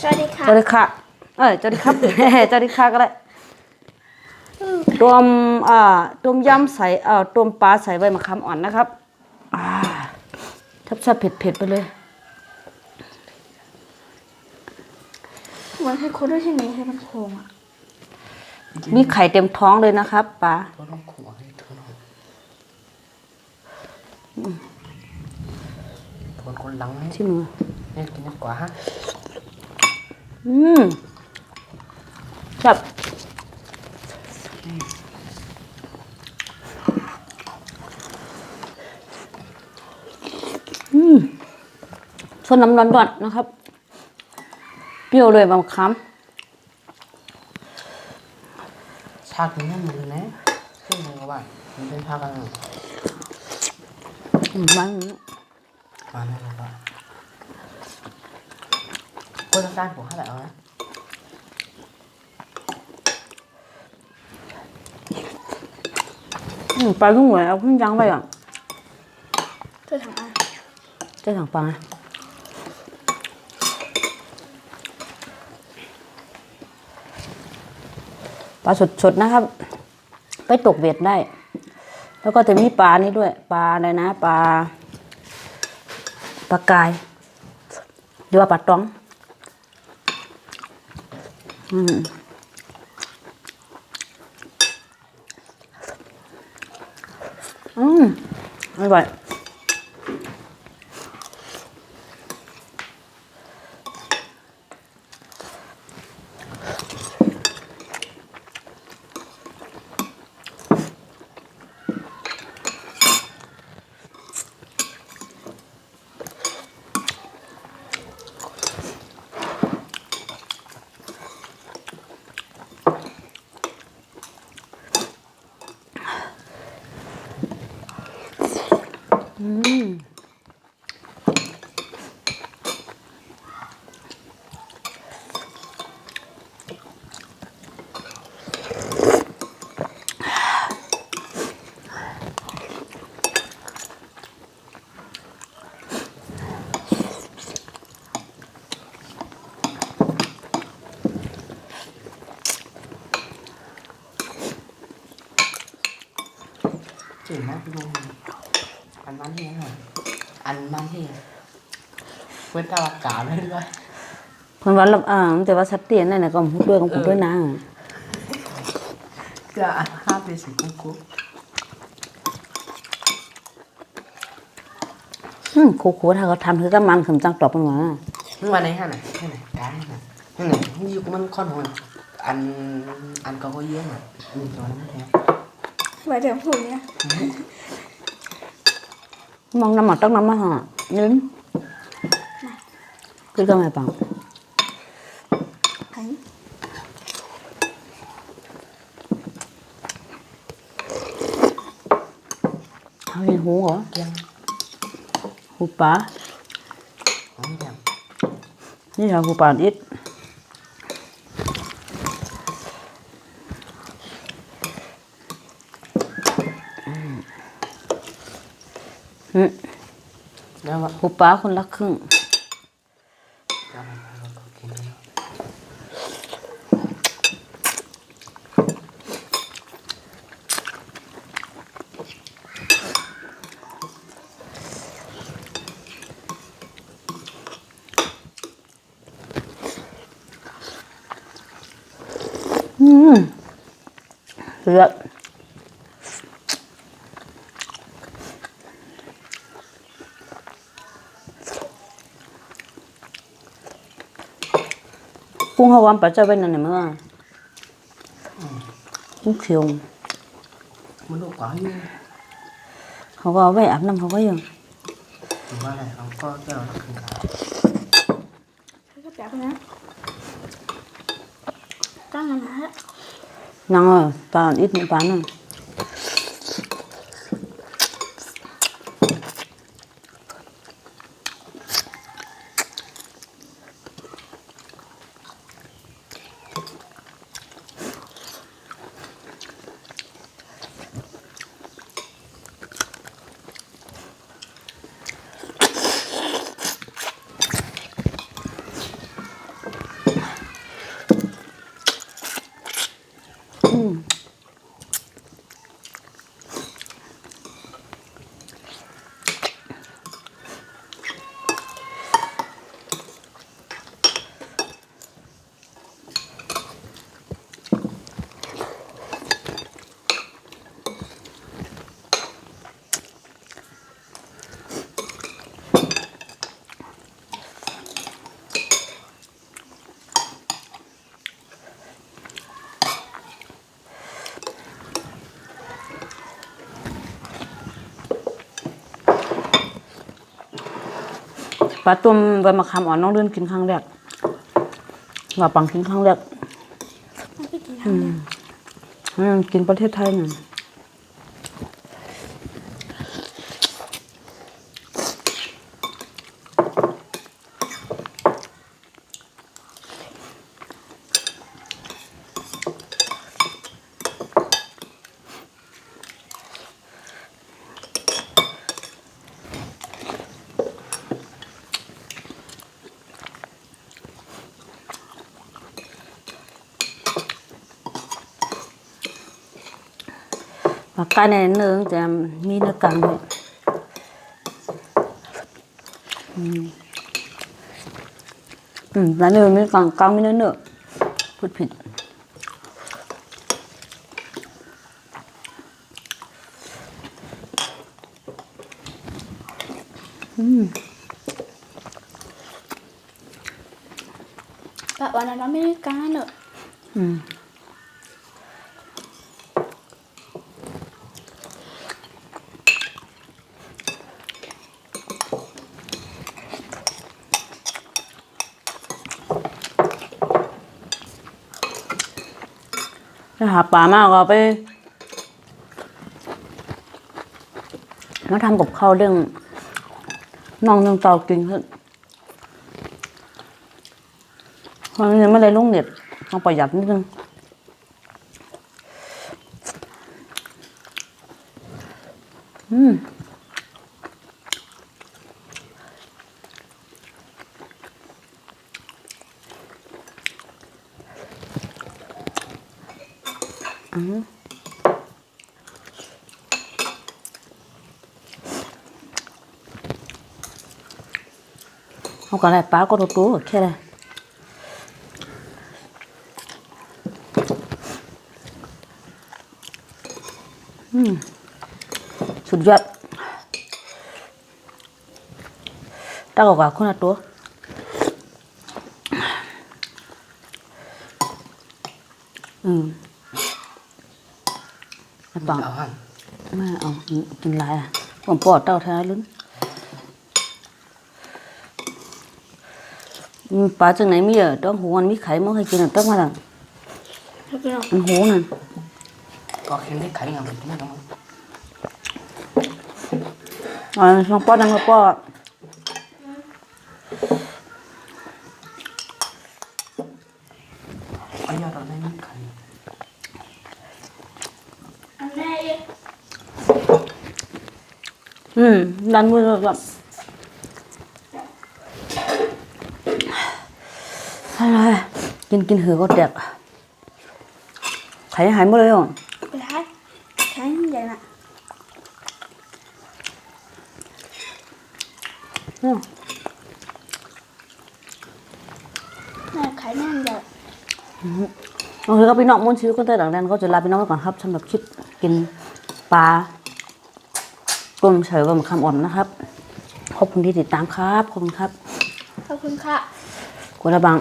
สวัสดีค่ะจอริค่ะ เอ้ยจอริครับจอริค่ะก็ได้ต้มอ่าต้มยำใส่เอ่อต้มปลาใส่ใบมะขามอ่อนนะครับอ่าทับซับเผ็ดเผ็ดๆไปเลยเหมือนให้คนด้วยใช่ไหมให้มันโค้งอะมีไข่เต็มท้องเลยนะครับปลาเธอต้องขวให้เธอหน่อยทนคนหลังให้ที่มือเนี่ยกินดีกว่าฮะ อืมครับอืมส่วนน้ำร้อนๆนะครับ เปรี้ยวเลยบางคำชาตินี้มันเลยนะขึ้นเลยว่ามันเป็นภาพอะไรอืมมันมาแล้วก็ คนละการผมให้แบบเอานะอืมปลาลูกหวยเอาขึ้นยังไปอะเธอทำอะไรจะสั่งปลาไงปลาสดๆนะครับ ไปตกเบ็ดได้ แล้วก็จะมีปลานี่ด้วย ปลาอะไรนะ ปลาปลากาย หรือว่าปลาตอง อืมอืม จืดมากพี่ลุงอันมันที่ไหนอันมันที่เว้นตาอากาศเลยด้วยคนวันละอ่างแต่ว่าชัดเจนนั่นนะก็พูดด้วยของผมด้วยนะเพื่ออันห้าเป็นสีกุ๊กกุ๊กอืมโคโค่ถ้าเขาทำคือก็มันขมจังตอบมันมามึงมาในห้าไหนห้าไหนการห้าไหนห้าไหนยู่กับมันค่อนหัวอันอันก็ก็เยอะหน่อยอืมตัวนั้นแท้ หมายถึงหุ่นเนี่ยมองน้ำหมักต้องน้ำมาห่อยืนคือก็ไม่ปังไอ้เอาเห็นหูเหรอเกี้ยงหูปลาของแถมนี่เหรอหูปลาอิด แล้วว่าหูปลาคนละครึ่งแล้ วมันเราก็กินได้อืมเลือดกุ้งเขาวางปลาเจ้าไว้นั่น ลาต้มใบมะขามอ่อนน้องเลื่อนกินครั้งแรกว่าปังกินครั้งแรกมันไปกินทำเนี่ยอืมกินประเทศไทยหน่อย ปลาไก่ในเนื้อจะมีเนื้อกลางด้วยอืมอืม แล้วเนื้อมีกลางกลางมีเนื้อเนื้อพูดผิดปะวันนั้นเราไม่ได้การเนอะอืม ไปหาปลามากก็ไปมาทำกับข้าวเรื่องน้องน่องเตากินขึ้นเพราะมันยังไม่ได้ลงเน็ตต้องประหยัดนิดนึงอืม อืมเอาก็ได้ปลาก็ตัวตัวแค่ไหนอืม สุดยอดตากอกว่าค นละตัวอืมไอ้ปังเอาหันไม่เอากินหลายอะผมปอดเต้าแท้ลุ้นอืมปลาจากไหนมีอะต้องหูมันมีไข่มั้งให้กินอะต้องมาละแล้วพี่น้องมันหูนั่นก็แค่ได้ไข่งามไม่ต้องอ่าลองป้อนนังละป้อเอายอดเราได้ไม่ไข่ อันแม่เอง อืมดันมือแบบอะไรกินกินหือก็แดกไข่หายหมดเลยอะไปท้ายใช้ใหญ่น่ะอืมแม่ขายแม่ใหญ่โอเคก็พี่น้องมุนชิวก็ได้หลังนั้นก็จะลาพี่น้องไปก่อนครับสำหรับคลิปกินปลา ต้มเฉยกับมะขามอ่อนนะครับ ขอบคุณที่ติดตามครับ ขอบคุณครับ ขอบคุณค่ะ กุละบัง